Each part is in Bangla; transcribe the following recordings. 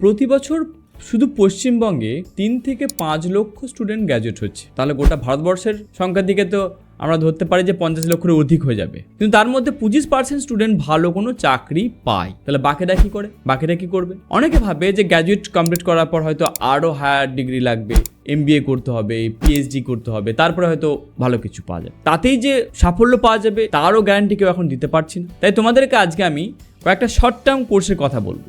প্রতি বছর শুধু পশ্চিমবঙ্গে তিন থেকে পাঁচ লক্ষ স্টুডেন্ট গ্র্যাজুয়েট হচ্ছে। তাহলে গোটা ভারতবর্ষের সংখ্যার দিকে তো আমরা ধরতে পারি যে পঞ্চাশ লক্ষের অধিক হয়ে যাবে। কিন্তু তার মধ্যে পঁচিশ পার্সেন্ট স্টুডেন্ট ভালো কোনো চাকরি পায়। তাহলে বাকিরা কি করে? বাকিরা কি করবে? অনেকে ভাবে যে গ্র্যাজুয়েট কমপ্লিট করার পর হয়তো আরও হায়ার ডিগ্রি লাগবে এম করতে হবে পিএইচডি করতে হবে, তারপরে হয়তো ভালো কিছু পাওয়া যাবে। তাতেই যে সাফল্য পাওয়া যাবে, তারও গ্যারান্টি কেউ এখন দিতে পারছি না। তাই তোমাদেরকে আজকে আমি কয়েকটা শর্ট টার্ম কোর্সের কথা বলব।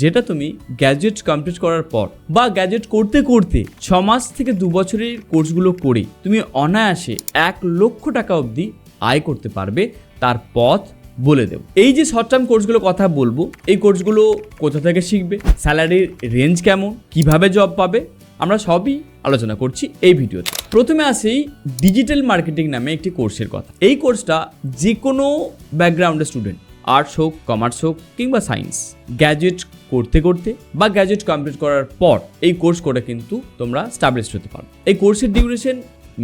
যেটা তুমি গ্র্যাজুয়েট কমপ্লিট করার পর বা গ্র্যাজুয়েট করতে করতে ছ মাস থেকে দু বছরের কোর্সগুলো করে তুমি অনায়াসে এক লক্ষ টাকা অবধি আয় করতে পারবে, তার পথ বলে দেব। এই যে শর্ট টার্ম কোর্সগুলো কথা বলব, এই কোর্সগুলো কোথা থেকে শিখবে, স্যালারির রেঞ্জ কেমন, কীভাবে জব পাবে, আমরা সবই আলোচনা করছি এই ভিডিওতে। প্রথমে আসি ডিজিটাল মার্কেটিং নামে একটি কোর্সের কথা। এই কোর্সটা যে কোনো ব্যাকগ্রাউন্ডের স্টুডেন্ট আর্টস হোক, কমার্স হোক কিংবা সায়েন্স। গ্র্যাজুয়েট করতে করতে বা গ্র্যাজুয়েট কমপ্লিট করার পর এই কোর্স করে কিন্তু তোমরা স্টাবলিশড হতে পারো। এই কোর্সের ডিউরেশন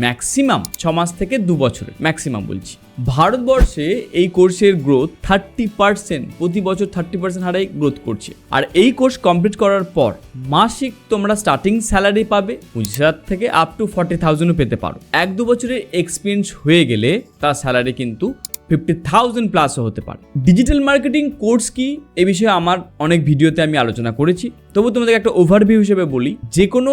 ম্যাক্সিমাম ছ মাস থেকে দু বছরের ম্যাক্সিমাম বলছি। ভারতবর্ষে এই কোর্সের গ্রোথ থার্টি পার্সেন্ট প্রতি বছর থার্টি পার্সেন্ট হারে গ্রোথ করছে। আর এই কোর্স কমপ্লিট করার পর মাসিক তোমরা স্টার্টিং স্যালারি পাবে পঁচিশ হাজার থেকে আপ টু ফর্টি থাউজেন্ডও পেতে পারো। এক দু বছরের এক্সপিরিয়েন্স হয়ে গেলে তার স্যালারি কিন্তু ফিফটি থাউজেন্ড প্লাসও হতে পারে। ডিজিটাল মার্কেটিং কোর্স কি? এ বিষয়ে আমার অনেক ভিডিওতে আমি আলোচনা করেছি। তবু তোমাদের একটা ওভারভিউ হিসেবে বলি যে কোনো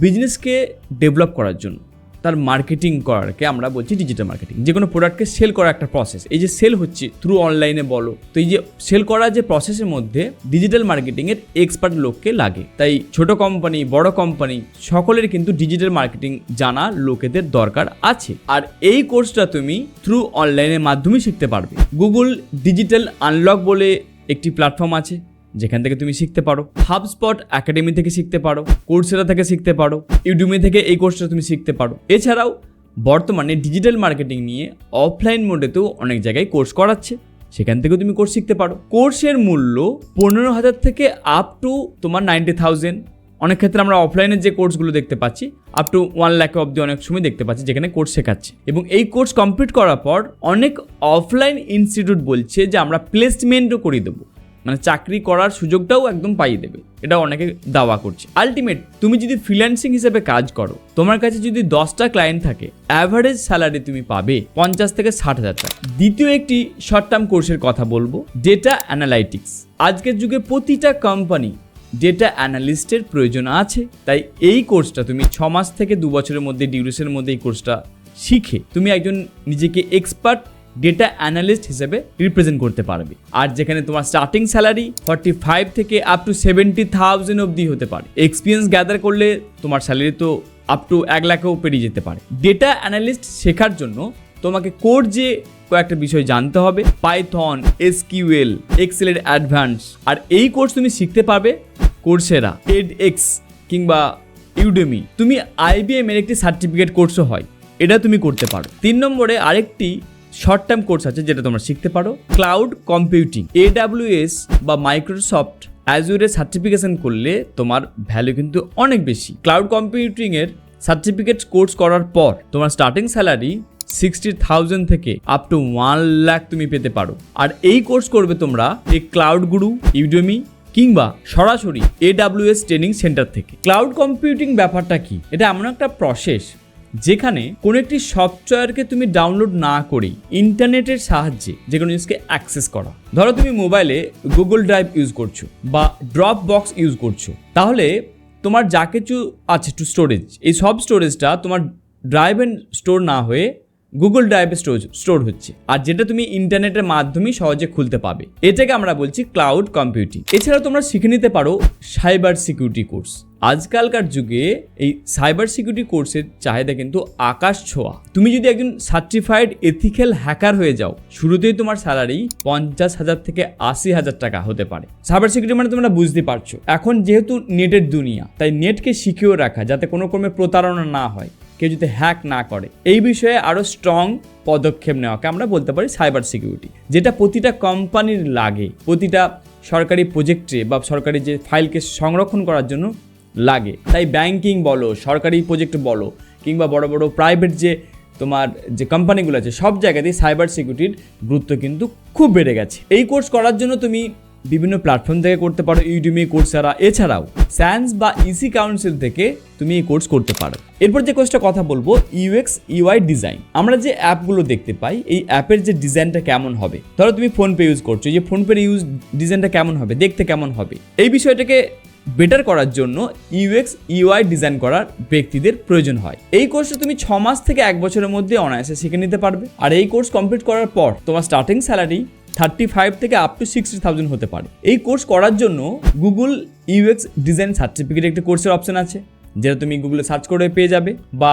বিজনেসকে ডেভেলপ করার জন্য। তার মার্কেটিং করারকে আমরা বলছি ডিজিটাল মার্কেটিং যে কোনো প্রোডাক্টকে সেল করা একটা প্রসেস এই যে সেল হচ্ছে থ্রু অনলাইনে বলো। তো এই যে সেল করার যে প্রসেসের মধ্যে ডিজিটাল মার্কেটিংয়ের এক্সপার্ট লোককে লাগে। তাই ছোট কোম্পানি বড় কোম্পানি সকলের কিন্তু ডিজিটাল মার্কেটিং জানা লোকেদের দরকার আছে। আর এই কোর্সটা তুমি থ্রু অনলাইনের মাধ্যমে শিখতে পারবে। গুগল ডিজিটাল আনলক বলে একটি প্ল্যাটফর্ম আছে। যেখান থেকে তুমি শিখতে পারো। হাবস্পট একাডেমি থেকে শিখতে পারো কোর্সেরা থেকে শিখতে পারো ইউডিউমি থেকে এই কোর্সটা তুমি শিখতে পারো। এছাড়াও বর্তমানে ডিজিটাল মার্কেটিং নিয়ে অফলাইন মোডেতেও অনেক জায়গায় কোর্স করাচ্ছে। সেখান থেকেও তুমি কোর্স শিখতে পারো। কোর্সের মূল্য পনেরো হাজার থেকে আপ টু তোমার নাইনটি থাউজেন্ড অনেক ক্ষেত্রে আমরা অফলাইনের যে কোর্সগুলো দেখতে পাচ্ছি আপ টু ওয়ান লাখ অব্দি অনেক সময় দেখতে পাচ্ছি, যেখানে কোর্স শেখাচ্ছে। এবং এই কোর্স কমপ্লিট করার পর অনেক অফলাইন ইনস্টিটিউট বলছে যে আমরা প্লেসমেন্টও করিয়ে দেবো। মানে চাকরি করার সুযোগটাও একদম পাইয়ে দেবে। এটা অনেকে দাওয়া করছে। আলটিমেট তুমি যদি ফ্রিল্যান্সিং হিসেবে কাজ করো, তোমার কাছে যদি দশটা ক্লায়েন্ট থাকে অ্যাভারেজ স্যালারি তুমি পাবে পঞ্চাশ থেকে ষাট হাজার টাকা। দ্বিতীয় একটি শর্ট টার্ম কোর্সের কথা বলব ডেটা অ্যানালাইটিক্স আজকের যুগে প্রতিটা কোম্পানি ডেটা অ্যানালিস্টের প্রয়োজন আছে। তাই এই কোর্সটা তুমি ছ মাস থেকে দু বছরের মধ্যে ডিউরেশনের মধ্যে এই কোর্সটা শিখে, তুমি একজন নিজেকে এক্সপার্ট ডেটা অ্যানালিস্ট হিসেবে রিপ্রেজেন্ট করতে পারবে। আর যেখানে তোমার স্টার্টিং স্যালারি ফর্টি ফাইভ থেকে আপ টু সেভেন্টি থাউজেন্ড অবধি হতে পারে। এক্সপিরিয়েন্স গ্যাদার করলে তোমার স্যালারি তো আপ টু এক লাখেও পেরিয়ে যেতে পারে। ডেটা অ্যানালিস্ট শেখার জন্য তোমাকে কোড যে কয়েকটা বিষয় জানতে হবে পাইথন এসকিউএল এক্সেলের অ্যাডভান্স আর এই কোর্স তুমি শিখতে পারবে কোর্সেরা এড এক্স কিংবা ইউডেমি তুমি আইবিএম এর একটি সার্টিফিকেট কোর্সও হয়, এটা তুমি করতে পারো। তিন নম্বরে আরেকটি শর্ট টার্ম কোর্স আছে যেটা তোমরা শিখতে পারো। ক্লাউড কম্পিউটিং এডাব্লিউএস বা মাইক্রোসফট অ্যাজুরে সার্টিফিকেশন করলে তোমার ভ্যালু কিন্তু অনেক বেশি। ক্লাউড কম্পিউটিংয়ের সার্টিফিকেট কোর্স করার পর তোমার স্টার্টিং স্যালারি সিক্সটি থাউজেন্ড থেকে আপ টু ওয়ান লাখ তুমি পেতে পারো। আর এই কোর্স করবে তোমরা এই ক্লাউড গুরু ইউডেমি কিংবা সরাসরি এডাব্লিউএস ট্রেনিং সেন্টার থেকে। ক্লাউড কম্পিউটিং ব্যাপারটা কি? এটা এমন একটা প্রসেস যেখানে কোনো একটি সফটওয়্যারকে তুমি ডাউনলোড না করেই ইন্টারনেটের সাহায্যে যে কোনো জিনিসকে অ্যাক্সেস করা। ধরো তুমি মোবাইলে গুগল ড্রাইভ ইউজ করছ বা ড্রপ বক্স ইউজ করছ। তাহলে তোমার যা কিছু আছে টু স্টোরেজ এই সব স্টোরেজটা তোমার ড্রাইভ অ্যান্ড স্টোর না হয়ে গুগল ড্রাইভে স্টোর স্টোর হচ্ছে। আর যেটা তুমি ইন্টারনেটের মাধ্যমেই সহজে খুলতে পাবে। এটাকে আমরা বলছি ক্লাউড কম্পিউটিং এছাড়া তোমরা শিখে নিতে পারো সাইবার সিকিউরিটি কোর্স আজকালকার যুগে এই সাইবার সিকিউরিটি কোর্সের চাহিদা কিন্তু আকাশ ছোঁয়া। তুমি যদি একজন সার্টিফাইড এথিক্যাল হ্যাকার হয়ে যাও, শুরুতেই তোমার স্যালারি পঞ্চাশ হাজার থেকে আশি হাজার টাকা হতে পারে। সাইবার সিকিউরিটি মানে তোমরা বুঝতে পারছ। এখন যেহেতু নেটের দুনিয়া, তাই নেটকে সিকিউর রাখা যাতে কোনো ক্রমে প্রতারণা না হয়। কেউ যদি হ্যাক না করে, এই বিষয়ে আরও স্ট্রং পদক্ষেপ নেওয়াকে আমরা বলতে পারি সাইবার সিকিউরিটি যেটা প্রতিটা কোম্পানির লাগে, প্রতিটা সরকারি প্রজেক্টে বা সরকারি যে ফাইলকে সংরক্ষণ করার জন্য লাগে। তাই ব্যাংকিং বলো, সরকারি প্রজেক্ট বলো, কিংবা বড় বড় প্রাইভেট যে তোমার যে কোম্পানিগুলো আছে, সব জায়গাতেই সাইবার সিকিউরিটির গুরুত্ব কিন্তু খুব বেড়ে গেছে। এই কোর্স করার জন্য তুমি বিভিন্ন প্ল্যাটফর্ম থেকে করতে পারো ইউডিমি কোর্সারা এছাড়াও স্যান্স বা ইসি কাউন্সিল থেকে তুমি এই কোর্স করতে পারো। এরপর যে কোর্সটা কথা বলব ইউএক্স ইউআই ডিজাইন আমরা যে অ্যাপগুলো দেখতে পাই, এই অ্যাপের যে ডিজাইনটা কেমন হবে? ধরো তুমি ফোনপে ইউজ করছ যে ফোনপের ইউজ ডিজাইনটা কেমন হবে, দেখতে কেমন হবে? এই বিষয়টাকে বেটার করার জন্য ইউএক্স ইউআই ডিজাইন করার ব্যক্তিদের প্রয়োজন হয়। এই কোর্সটা তুমি ছ মাস থেকে এক বছরের মধ্যে অনায়াসে শিখে নিতে পারবে। আর এই কোর্স কমপ্লিট করার পর তোমার স্টার্টিং স্যালারি থার্টি ফাইভ থেকে আপ টু সিক্সটি থাউজেন্ড হতে পারে। এই কোর্স করার জন্য গুগল ইউএক্স ডিজাইন সার্টিফিকেট একটি কোর্সের অপশন আছে, যেটা তুমি গুগলে সার্চ করে পেয়ে যাবে বা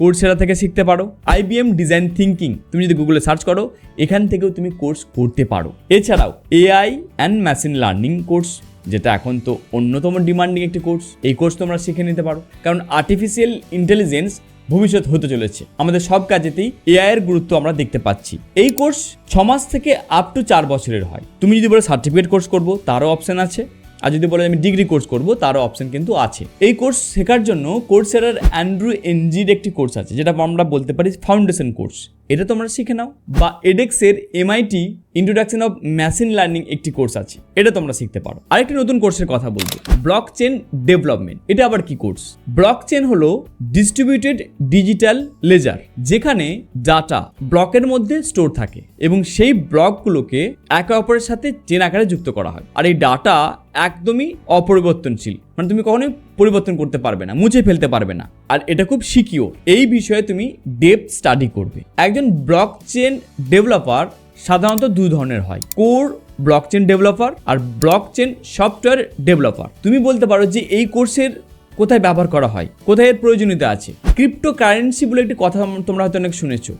কোর্সেরা থেকে শিখতে পারো। আইবিএম ডিজাইন থিঙ্কিং তুমি যদি গুগলে সার্চ করো, এখান থেকেও তুমি কোর্স করতে পারো। এছাড়াও AI and machine learning course যেটা এখন তো অন্যতম ডিমান্ডিং একটি কোর্স এই কোর্স তোমরা শিখে নিতে পারো। কারণ আর্টিফিশিয়াল ইন্টেলিজেন্স ভবিষ্যৎ হতে চলেছে। আমাদের সব কাজেতেই এআই এর গুরুত্ব আমরা দেখতে পাচ্ছি। এই কোর্স ছ মাস থেকে আপ টু চার বছরের হয়। তুমি যদি বলো সার্টিফিকেট কোর্স করব, তারও অপশন আছে। আর যদি বলো আমি ডিগ্রি কোর্স করব, তারও অপশন কিন্তু আছে। এই কোর্স শেখার জন্য কোর্সেরার অ্যান্ড্রু এনজির একটি কোর্স আছে, যেটা আমরা বলতে পারি ফাউন্ডেশন কোর্স এটা তোমরা শিখে নাও। বা এডেক্সের MIT introduction of machine learning একটি কোর্স আছে। এটা তোমরা শিখতে পারো। আরেকটি নতুন কোর্সের কথা বলব। ব্লক চেন ডেভেলপমেন্ট এটা আবার কি কোর্স ব্লক চেন হলো ডিস্ট্রিবিউটেড ডিজিটাল লেজার যেখানে ডাটা ব্লকের মধ্যে স্টোর থাকে এবং সেই ব্লকগুলোকে একে অপরের সাথে চেন আকারে যুক্ত করা হয়। আর এই ডাটা একদমই অপরিবর্তনশীল। মানে তুমি কখনোই পরিবর্তন করতে পারবে না, মুছে ফেলতে পারবে না। আর এটা খুব সিকিওর। এই বিষয়ে তুমি ডেপ স্টাডি করবে। একজন ব্লক চেন ডেভেলপার সাধারণত দুই ধরনের হয়। কোর ব্লক চেন ডেভেলপার আর ব্লক চেন সফটওয়্যার ডেভেলপার তুমি বলতে পারো যে এই কোর্সের কোথায় ব্যবহার করা হয়, কোথায় এর প্রয়োজনীয়তা আছে। ক্রিপ্টো কারেন্সি বলে একটি কথা তোমরা হয়তো অনেক শুনেছো।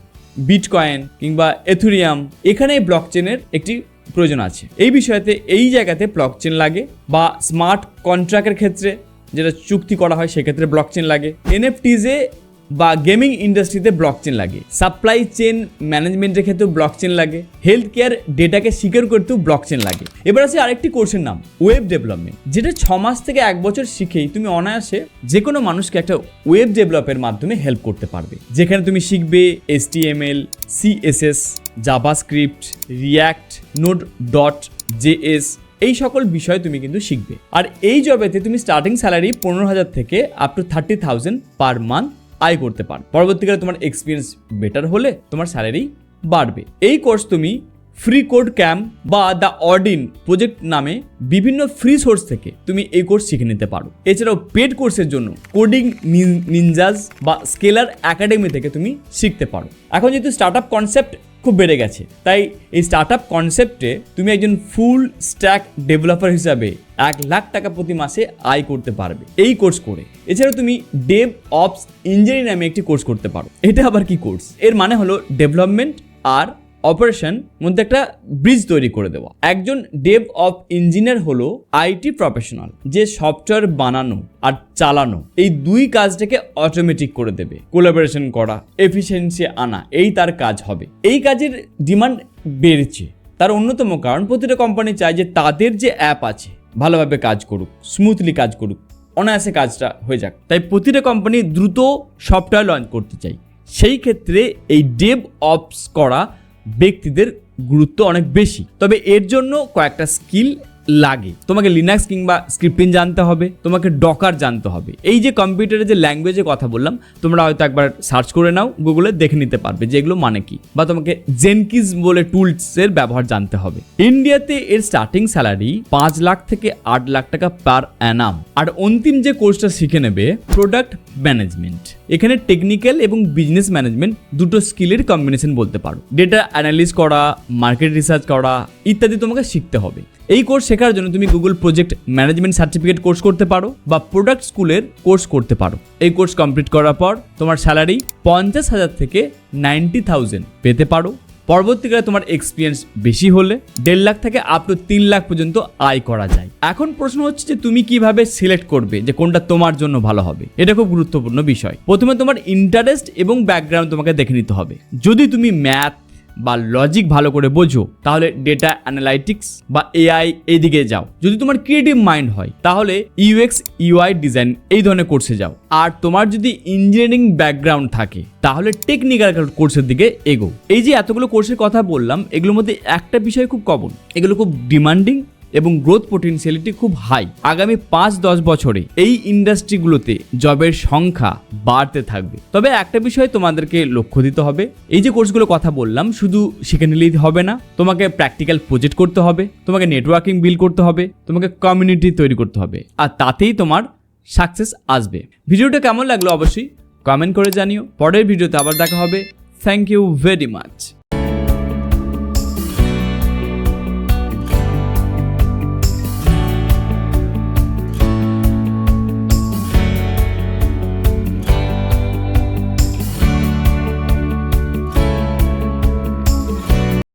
বিটকয়েন কিংবা এথুরিয়াম এখানে ব্লক চেনের একটি প্রয়োজন আছে। এই বিষয়তে এই জায়গাতে ব্লক চেন লাগে বা স্মার্ট কন্ট্রাক্টের ক্ষেত্রে যেটা চুক্তি করা হয়, সেক্ষেত্রে ব্লক চেন লাগে এনএফটিজে বা গেমিং ইন্ডাস্ট্রিতে ব্লক চেন লাগে। সাপ্লাই চেন ম্যানেজমেন্টের ক্ষেত্রেও ব্লক চেন লাগে। হেলথ কেয়ার ডেটাকে সিকিউর করতেও ব্লক চেন লাগে। এবার আছে আরেকটি কোর্সের নাম ওয়েব ডেভেলপমেন্ট যেটা ছ মাস থেকে এক বছর শিখেই তুমি অনায়াসে যে কোনো মানুষকে একটা ওয়েব ডেভেলপের মাধ্যমে হেল্প করতে পারবে। যেখানে তুমি শিখবে H T M L CSS JavaScript React Node dot JS এই সকল বিষয় তুমি কিন্তু শিখবে। আর এই জবেতে তুমি স্টার্টিং স্যালারি পনেরো হাজার থেকে up to thirty thousand per month আয় করতে পারো। পরবর্তীকালে তোমার এক্সপিরিয়েন্স বেটার হলে তোমার স্যালারি বাড়বে। এই কোর্স তুমি ফ্রি কোড ক্যাম্প বা দ্য অর্ডিন প্রজেক্ট নামে বিভিন্ন ফ্রি সোর্স থেকে তুমি এই কোর্স শিখে নিতে পারো। এছাড়াও পেড কোর্সের জন্য কোডিং নিনজাজ বা স্কেলার একাডেমি থেকে তুমি শিখতে পারো। এখন যেহেতু স্টার্ট আপ কনসেপ্ট খুব বেড়ে গেছে। তাই এই স্টার্ট আপ কনসেপ্টে তুমি একজন ফুল স্ট্যাক ডেভেলপার হিসাবে এক লাখ টাকা প্রতি মাসে আয় করতে পারবে এই কোর্স করে। এছাড়া তুমি ডেভ অপস ইঞ্জিনিয়ারিং নামে একটি কোর্স করতে পারো। এটা আবার কি কোর্স এর মানে হলো ডেভেলপমেন্ট আর অপারেশন মধ্যে একটা ব্রিজ তৈরি করে দেওয়া। একজন ডেভ অফ ইঞ্জিনিয়ার হলো আইটি প্রফেশনাল, যে সফটওয়্যার বানানো আর চালানো, এই দুই কাজটাকে অটোমেটিক করে দেবে। কোলাবোরেশন করা এফিসিয়েন্সি আনা, এই তার কাজ হবে। এই কাজের ডিমান্ড বেড়েছে। তার অন্যতম কারণ, প্রতিটা কোম্পানি চায় যে তাদের যে অ্যাপ আছে, ভালোভাবে কাজ করুক স্মুথলি কাজ করুক, অনায়াসে কাজটা হয়ে যাক। তাই প্রতিটা কোম্পানি দ্রুত সফটওয়্যার লঞ্চ করতে চাই সেই ক্ষেত্রে এই ডেভ অপস করা ব্যক্তিদের গুরুত্ব অনেক বেশি। তবে এর জন্য কয়েকটা স্কিল লাগে। তোমাকে লিনাক্স কিংবা স্ক্রিপ্টিং জানতে হবে, তোমাকে ডকার জানতে হবে। এই যে কম্পিউটারের যে ল্যাঙ্গুয়েজে কথা বললাম, তোমরা হয়তো একবার সার্চ করে নাও গুগলে দেখে নিতে পারবে যে এগুলো মানে কি, বা তোমাকে জেনকিজ বলে টুলসের ব্যবহার জানতে হবে। ইন্ডিয়াতে এর স্টার্টিং স্যালারি পাঁচ লাখ থেকে আট লাখ টাকা পার অ্যানাম আর অন্তিম যে কোর্সটা শিখে নেবে প্রোডাক্ট ম্যানেজমেন্ট এখানে টেকনিক্যাল এবং বিজনেস ম্যানেজমেন্ট দুটো স্কিলের কম্বিনেশন বলতে পারো। ডেটা অ্যানালিস করা মার্কেট রিসার্চ করা, ইত্যাদি তোমাকে শিখতে হবে। এই কোর্স শেখার জন্য তুমি Google project management certificate course করতে পারো বা প্রোডাক্ট স্কুলের কোর্স করতে পারো। এই কোর্স কমপ্লিট করার পর তোমার স্যালারি পঞ্চাশ হাজার থেকে নাইনটি থাউজেন্ড পেতে পারো। পরবর্তীকালে তোমার এক্সপিরিয়েন্স বেশি হলে দেড় লাখ থেকে আপ টু তিন লাখ পর্যন্ত আয় করা যায়। এখন প্রশ্ন হচ্ছে যে তুমি কীভাবে সিলেক্ট করবে যে কোনটা তোমার জন্য ভালো হবে? এটা খুব গুরুত্বপূর্ণ বিষয়। প্রথমে তোমার ইন্টারেস্ট এবং ব্যাকগ্রাউন্ড তোমাকে দেখে নিতে হবে। যদি তুমি ম্যাথ বা লজিক ভালো করে বোঝো, তাহলে ডেটা অ্যানালাইটিক্স বা এআই এদিকে যাও। যদি তোমার ক্রিয়েটিভ মাইন্ড হয়, তাহলে ইউএক্স ইউআই ডিজাইন এই ধরনের কোর্সে যাও। আর তোমার যদি ইঞ্জিনিয়ারিং ব্যাকগ্রাউন্ড থাকে, তাহলে টেকনিক্যাল কোর্সের দিকে এগো। এই যে এতগুলো কোর্সের কথা বললাম, এগুলোর মধ্যে একটা বিষয় খুব কমন এগুলো খুব ডিমান্ডিং এবং গ্রোথ পোটেনশিয়ালিটি খুব হাই আগামী পাঁচ দশ বছরে এই ইন্ডাস্ট্রিগুলোতে জবের সংখ্যা বাড়তে থাকবে। তবে একটা বিষয় তোমাদেরকে লক্ষ্য দিতে হবে, এই যে কোর্সগুলো কথা বললাম, শুধু শিখে নিলেই হবে না, তোমাকে প্র্যাকটিক্যাল প্রজেক্ট করতে হবে, তোমাকে নেটওয়ার্কিং বিল করতে হবে, তোমাকে কমিউনিটি তৈরি করতে হবে, আর তাতেই তোমার সাকসেস আসবে। ভিডিওটা কেমন লাগল অবশ্যই কমেন্ট করে জানিও। পরের ভিডিওতে আবার দেখা হবে। Thank you very much